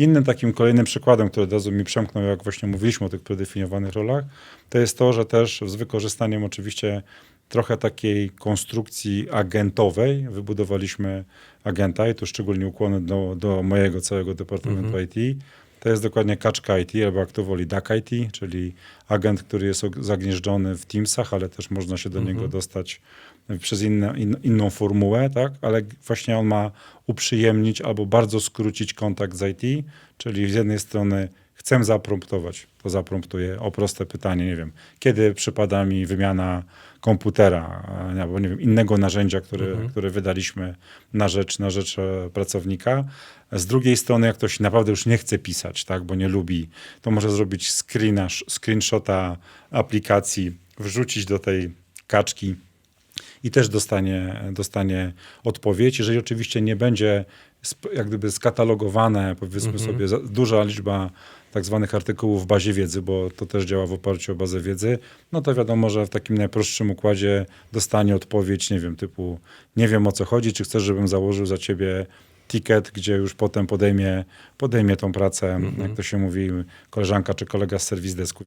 Innym takim kolejnym przykładem, który od razu mi przemknął, jak właśnie mówiliśmy o tych predefiniowanych rolach, to jest to, że też z wykorzystaniem oczywiście trochę takiej konstrukcji agentowej wybudowaliśmy agenta i tu szczególnie ukłony do, do mojego całego departamentu IT. To jest dokładnie kaczka IT, albo jak to woli DAC IT, czyli agent, który jest zagnieżdżony w Teamsach, ale też można się do niego dostać przez inne, in, inną formułę, tak? ale właśnie on ma uprzyjemnić albo bardzo skrócić kontakt z IT, czyli z jednej strony chcę zapromptować, to zapromptuję o proste pytanie, nie wiem, kiedy przypada mi wymiana komputera e, albo nie wiem, innego narzędzia, które, które wydaliśmy na rzecz, na rzecz e, pracownika. Z drugiej strony, jak ktoś naprawdę już nie chce pisać, tak, bo nie lubi, to może zrobić screena, screenshota aplikacji, wrzucić do tej kaczki i też dostanie, dostanie odpowiedź. Jeżeli oczywiście nie będzie jak gdyby skatalogowane, powiedzmy sobie, za, duża liczba tak zwanych artykułów w bazie wiedzy, bo to też działa w oparciu o bazę wiedzy, no to wiadomo, że w takim najprostszym układzie dostanie odpowiedź, nie wiem, typu nie wiem o co chodzi, czy chcesz, żebym założył za ciebie ticket, gdzie już potem podejmie, podejmie tą pracę, jak to się mówi, koleżanka czy kolega z serwis desku.